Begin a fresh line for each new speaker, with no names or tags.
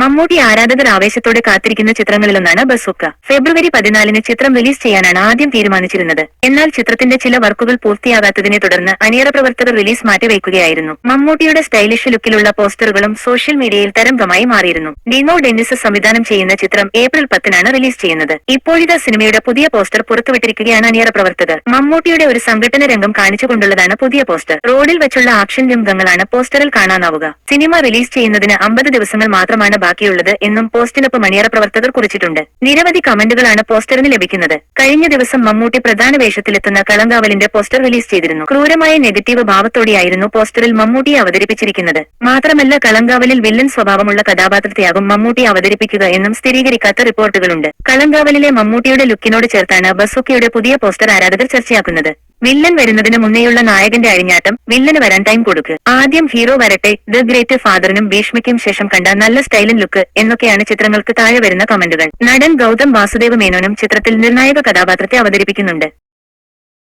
മമ്മൂട്ടി ആരാധകർ ആവേശത്തോടെ കാത്തിരിക്കുന്ന ചിത്രങ്ങളിലൊന്നാണ് ബസുക്ക. ഫെബ്രുവരി പതിനാലിന് ചിത്രം റിലീസ് ചെയ്യാനാണ് ആദ്യം തീരുമാനിച്ചിരുന്നത്. എന്നാൽ ചിത്രത്തിന്റെ ചില വർക്കുകൾ പൂർത്തിയാകാത്തതിനെ തുടർന്ന് അണിയറ പ്രവർത്തകർ റിലീസ് മാറ്റിവെക്കുകയായിരുന്നു. മമ്മൂട്ടിയുടെ സ്റ്റൈലിഷ് ലുക്കിലുള്ള പോസ്റ്ററുകളും സോഷ്യൽ മീഡിയയിൽ തരംഗമായി മാറിയിരുന്നു. ഡിനോ ഡെന്നിസ് സംവിധാനം ചെയ്യുന്ന ചിത്രം ഏപ്രിൽ പത്തിനാണ് റിലീസ് ചെയ്യുന്നത്. ഇപ്പോഴിതാ സിനിമയുടെ പുതിയ പോസ്റ്റർ പുറത്തുവിട്ടിരിക്കുകയാണ് അണിയറ പ്രവർത്തകർ. മമ്മൂട്ടിയുടെ ഒരു സംഘടന രംഗം കാണിച്ചുകൊണ്ടുള്ളതാണ് പുതിയ പോസ്റ്റർ. റോഡിൽ വെച്ചുള്ള ആക്ഷൻ രംഗങ്ങളാണ് പോസ്റ്ററിൽ കാണാനാവുക. സിനിമ റിലീസ് ചെയ്യുന്നതിന് അമ്പത് ദിവസങ്ങൾ മാത്രമാണ് ബാക്കിയുള്ളത് എന്നും പോസ്റ്റിനൊപ്പം മണിയറ പ്രവർത്തകർ കുറിച്ചിട്ടുണ്ട്. നിരവധി കമന്റുകളാണ് പോസ്റ്ററിന് ലഭിക്കുന്നത്. കഴിഞ്ഞ ദിവസം മമ്മൂട്ടി പ്രധാന വേഷത്തിലെത്തുന്ന കളങ്കാവലിന്റെ പോസ്റ്റർ റിലീസ് ചെയ്തിരുന്നു. ക്രൂരമായ നെഗറ്റീവ് ഭാവത്തോടെയായിരുന്നു പോസ്റ്ററിൽ മമ്മൂട്ടിയെ അവതരിപ്പിച്ചിരിക്കുന്നത്. മാത്രമല്ല കളങ്കാവലിൽ വില്ലൻ സ്വഭാവമുള്ള കഥാപാത്രത്തെയാകും മമ്മൂട്ടി അവതരിപ്പിക്കുക എന്നും സ്ഥിരീകരിക്കാത്ത റിപ്പോർട്ടുകളുണ്ട്. കളങ്കാവലിലെ മമ്മൂട്ടിയുടെ ലുക്കിനോട് ചേർത്താണ് ബസുക്കയുടെ പുതിയ പോസ്റ്റർ ആരാധകർ ചർച്ചയാക്കുന്നത്. വില്ലൻ വരുന്നതിന് മുന്നേയുള്ള നായകന്റെ അഴിഞ്ഞാട്ടം വില്ലന് വരാൻ ടൈം കൊടുക്ക്. ആദ്യം ഹീറോ വരട്ടെ ദ ഗ്രേറ്റ് ഫാദറിനും ഭീഷ്മയ്ക്കും ശേഷം കണ്ട നല്ല സ്റ്റൈലും ലുക്ക് എന്നൊക്കെയാണ് ചിത്രങ്ങൾക്ക് താഴെ വരുന്ന കമന്റുകൾ. നടൻ ഗൗതം വാസുദേവ് മേനോനും ചിത്രത്തിൽ നിർണായക കഥാപാത്രത്തെ അവതരിപ്പിക്കുന്നുണ്ട്.